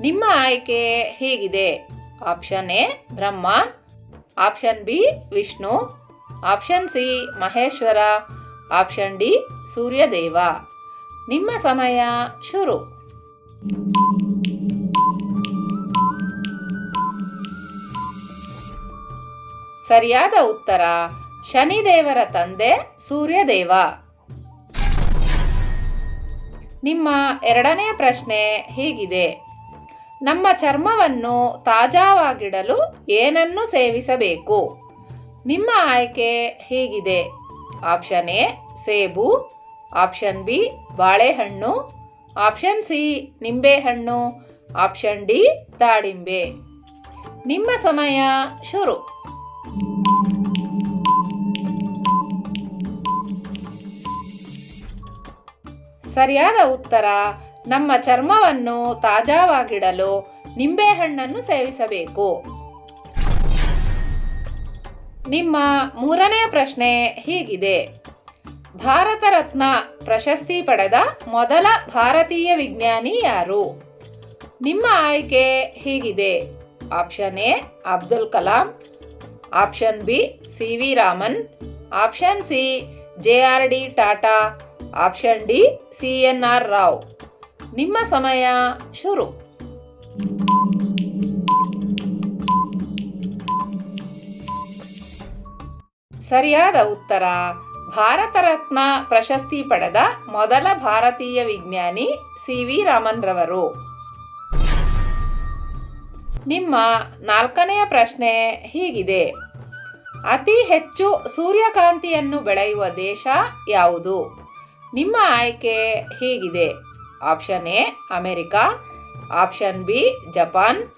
ನಿಮ್ಮ ಆಯ್ಕೆ ಹೇಗಿದೆ? Option A, Brahma. Option B, Vishnu. Option C, Maheshwara. Option D, Suryadeva. ನಿಮ್ಮ ಸಮಯ ಶುರು. ಸರಿಯಾದ ಉತ್ತರ, ಶನಿದೇವರ ತಂದೆ ಸೂರ್ಯದೇವ. ನಿಮ್ಮ ಎರಡನೇ ಪ್ರಶ್ನೆ ಹೀಗಿದೆ? ನಮ್ಮ ಚರ್ಮವನ್ನು ತಾಜಾವಾಗಿಡಲು ಏನನ್ನು ಸೇವಿಸಬೇಕು? ನಿಮ್ಮ ಆಯ್ಕೆ ಹೀಗಿದೆ? ಆಪ್ಷನ್ ಎ, ಸೇಬು. ಆಪ್ಷನ್ ಬಿ, ಬಾಳೆಹಣ್ಣು. ಆಪ್ಷನ್ ಸಿ, ನಿಂಬೆಹಣ್ಣು. ಆಪ್ಷನ್ ಡಿ, ದಾಳಿಂಬೆ. ನಿಮ್ಮ ಸಮಯ ಶುರು. ಸರಿಯಾದ ಉತ್ತರ ನಮ್ಮ ಚರ್ಮವನ್ನು ತಾಜಾವಾಗಿಡಲು ನಿಂಬೆಹಣ್ಣನ್ನು ಸೇವಿಸಬೇಕು. ನಿಮ್ಮ ಮೂರನೇ ಪ್ರಶ್ನೆ ಹೀಗಿದೆ. ಭಾರತ ರತ್ನ ಪ್ರಶಸ್ತಿ ಪಡೆದ ಮೊದಲ ಭಾರತೀಯ ವಿಜ್ಞಾನಿ ಯಾರು? ನಿಮ್ಮ ಆಯ್ಕೆ ಹೀಗಿದೆ. Option A, Abdul Kalam. Option B, C V Raman. Option C, J R D Tata. Option D, C N R Rao. ನಿಮ್ಮ ಸಮಯ ಶುರು. ಸರಿಯಾದ ಉತ್ತರ. ಭಾರತ ರತ್ನ ಪ್ರಶಸ್ತಿ ಪಡೆದ ಮೊದಲ ಭಾರತೀಯ ವಿಜ್ಞಾನಿ ಸಿ ವಿ ರಾಮನ್ ರವರು ನಿಮ್ಮ ನಾಲ್ಕನೆಯ ಪ್ರಶ್ನೆ ಹೀಗಿದೆ. ಅತಿ ಹೆಚ್ಚು ಸೂರ್ಯಕಾಂತಿಯನ್ನು ಬೆಳೆಯುವ ದೇಶ ಯಾವುದು? ನಿಮ್ಮ ಆಯ್ಕೆ ಹೀಗಿದೆ. Option A America option B Japan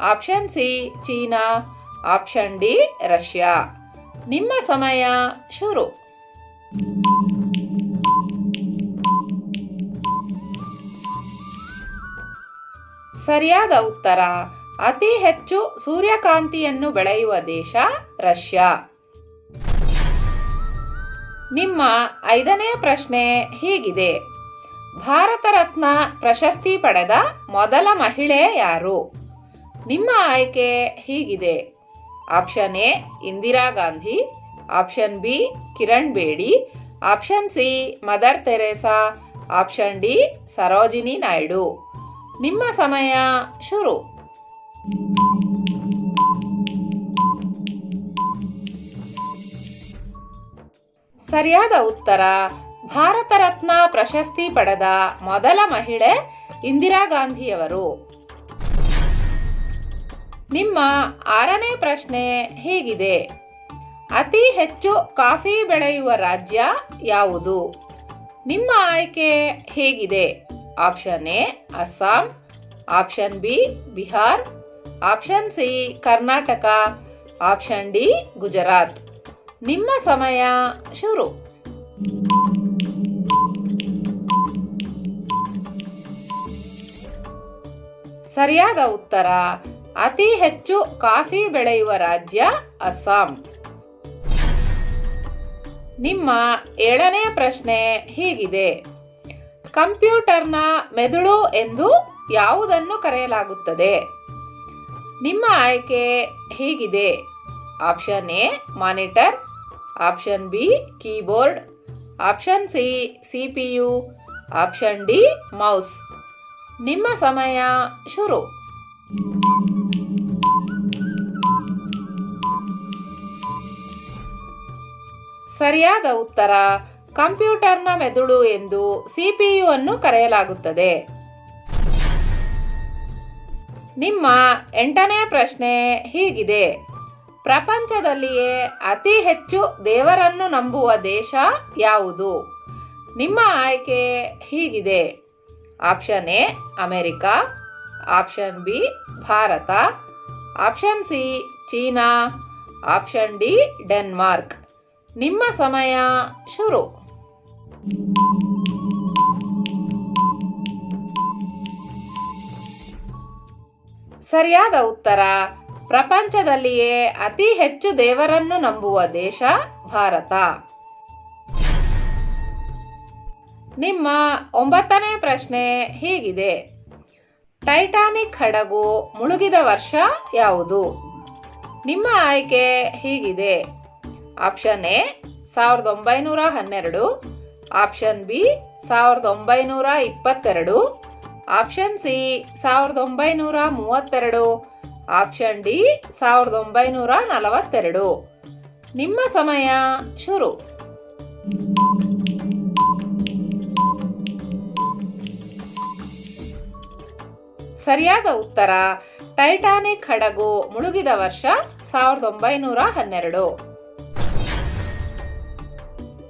option C China option D Russia ನಿಮ್ಮ ಸಮಯ ಶುರು. ಸರಿಯಾದ ಉತ್ತರ. ಅತಿ ಹೆಚ್ಚು ಸೂರ್ಯಕಾಂತಿಯನ್ನು ಬೆಳೆಯುವ ದೇಶ ರಷ್ಯಾ. ನಿಮ್ಮ ಐದನೇ ಪ್ರಶ್ನೆ ಹೀಗಿದೆ. ಭಾರತ ರತ್ನ ಪ್ರಶಸ್ತಿ ಪಡೆದ ಮೊದಲ ಮಹಿಳೆ ಯಾರು? ನಿಮ್ಮ ಆಯ್ಕೆ ಹೀಗಿದೆ. Option A, Indira Gandhi. Option B, Kiran Bedi. Option C, Mother Teresa. Option D, Sarojini Naidu. ನಿಮ್ಮ ಸಮಯ ಶುರು. ಸರಿಯಾದ ಉತ್ತರ ಭಾರತ ರತ್ನ ಪ್ರಶಸ್ತಿ ಪಡೆದ ಮೊದಲ ಮಹಿಳೆ ಇಂದಿರಾ ಗಾಂಧಿಯವರು. ನಿಮ್ಮ ಆರನೇ ಪ್ರಶ್ನೆ ಹೀಗಿದೆ. ಅತಿ ಹೆಚ್ಚು ಕಾಫಿ ಬೆಳೆಯುವ ರಾಜ್ಯ ಯಾವುದು? ನಿಮ್ಮ ಆಯ್ಕೆ ಹೇಗಿದೆ? Option A, Assam. Option B, Bihar. Option C, Karnataka. Option D, Gujarat. ನಿಮ್ಮ ಸಮಯ ಶುರು. ಸರಿಯಾದ ಉತ್ತರ, ಅತಿ ಹೆಚ್ಚು ಕಾಫಿ ಬೆಳೆಯುವ ರಾಜ್ಯ ಅಸ್ಸಾಂ. ನಿಮ್ಮ ಏಳನೇ ಪ್ರಶ್ನೆ ಹೀಗಿದೆ. ಕಂಪ್ಯೂಟರ್ನ ಮೆದುಳು ಎಂದು ಯಾವುದನ್ನು ಕರೆಯಲಾಗುತ್ತದೆ? ನಿಮ್ಮ ಆಯ್ಕೆ ಹೀಗಿದೆ. Option A, monitor. Option B, keyboard. Option C C P U. Option D, mouse. ನಿಮ್ಮ ಸಮಯ ಶುರು. ಸರಿಯಾದ ಉತ್ತರ, ಕಂಪ್ಯೂಟರ್ನ ಮೆದುಳು ಎಂದು ಸಿಪಿಯು ಅನ್ನು ಕರೆಯಲಾಗುತ್ತದೆ. ನಿಮ್ಮ ಎಂಟನೇ ಪ್ರಶ್ನೆ ಹೀಗಿದೆ. ಪ್ರಪಂಚದಲ್ಲಿಯೇ ಅತಿ ಹೆಚ್ಚು ದೇವರನ್ನು ನಂಬುವ ದೇಶ ಯಾವುದು? ನಿಮ್ಮ ಆಯ್ಕೆ ಹೀಗಿದೆ. Option A, America. Option B, Bharat. Option C, China. Option D, Denmark. ನಿಮ್ಮ ಸಮಯ ಶುರು. ಸರಿಯಾದ ಉತ್ತರ. ಪ್ರಪಂಚದಲ್ಲಿಯೇ ಅತಿ ಹೆಚ್ಚು ದೇವರನ್ನು ನಂಬುವ ದೇಶ ಭಾರತ. ನಿಮ್ಮ ಒಂಬತ್ತನೇ ಪ್ರಶ್ನೆ ಹೀಗಿದೆ. ಟೈಟಾನಿಕ್ ಹಡಗು ಮುಳುಗಿದ ವರ್ಷ ಯಾವುದು? ನಿಮ್ಮ ಆಯ್ಕೆ ಹೀಗಿದೆ. ಆಪ್ಷನ್ ಎ ಸಾವಿರದ ಒಂಬೈನೂರ ಹನ್ನೆರಡು. ಆಪ್ಷನ್ ಬಿ ಸಾವಿರದ ಒಂಬೈನೂರ ಇಪ್ಪತ್ತೆರಡು. ಆಪ್ಷನ್ ಸಿ ಸಾವಿರದ ಒಂಬೈನೂರ ಮೂವತ್ತೆರಡು. ಆಪ್ಷನ್ ಡಿ ಸಾವಿರದ ಒಂಬೈನೂರ ನಲವತ್ತೆರಡು. ನಿಮ್ಮ ಸಮಯ, ಶುರು. ಸರಿಯಾದ ಉತ್ತರ, ಟೈಟಾನಿಕ್ ಹಡಗು ಮುಳುಗಿದ ವರ್ಷ ಸಾವಿರದ ಒಂಬೈನೂರ ಹನ್ನೆರಡು.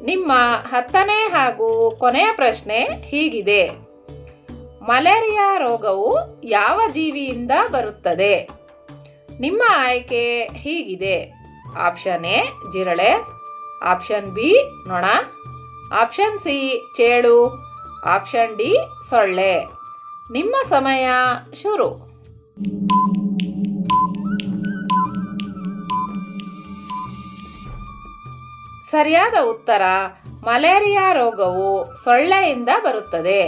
ನಿಮ್ಮ ಹತ್ತನೇ ಹಾಗೂ ಕೊನೆಯ ಪ್ರಶ್ನೆ ಹೀಗಿದೆ. ಮಲೇರಿಯಾ ರೋಗವು ಯಾವ ಜೀವಿಯಿಂದ ಬರುತ್ತದೆ? ನಿಮ್ಮ ಆಯ್ಕೆ ಹೀಗಿದೆ. ಆಪ್ಷನ್ ಎ, ಜಿರಳೆ. ಆಪ್ಷನ್ ಬಿ, ನೊಣ. ಆಪ್ಷನ್ ಸಿ, ಚೇಳು. ಆಪ್ಷನ್ ಡಿ, ಸೊಳ್ಳೆ. ನಿಮ್ಮ ಸಮಯ ಶುರು. ಸರಿಯಾದ ಉತ್ತರ, ಮಲೇರಿಯಾ ರೋಗವು ಸೊಳ್ಳೆಯಿಂದ ಬರುತ್ತದೆ.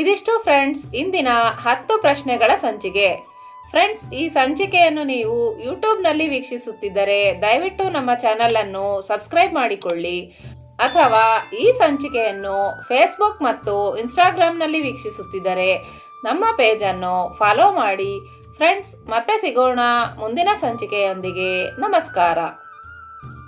ಇದಿಷ್ಟು ಫ್ರೆಂಡ್ಸ್, ಇಂದಿನ ಹತ್ತು ಪ್ರಶ್ನೆಗಳ ಸಂಚಿಕೆ. ಫ್ರೆಂಡ್ಸ್, ಈ ಸಂಚಿಕೆಯನ್ನು ನೀವು ಯೂಟ್ಯೂಬ್ನಲ್ಲಿ ವೀಕ್ಷಿಸುತ್ತಿದ್ದರೆ ದಯವಿಟ್ಟು ನಮ್ಮ ಚಾನಲ್ ಅನ್ನು ಸಬ್ಸ್ಕ್ರೈಬ್ ಮಾಡಿಕೊಳ್ಳಿ. ಅಥವಾ ಈ ಸಂಚಿಕೆಯನ್ನು ಫೇಸ್ಬುಕ್ ಮತ್ತು ಇನ್ಸ್ಟಾಗ್ರಾಮ್ನಲ್ಲಿ ವೀಕ್ಷಿಸುತ್ತಿದ್ದರೆ ನಮ್ಮ ಪೇಜನ್ನು ಫಾಲೋ ಮಾಡಿ ಫ್ರೆಂಡ್ಸ್ ಮತ್ತೆ ಸಿಗೋಣ ಮುಂದಿನ ಸಂಚಿಕೆಯೊಂದಿಗೆ ನಮಸ್ಕಾರ.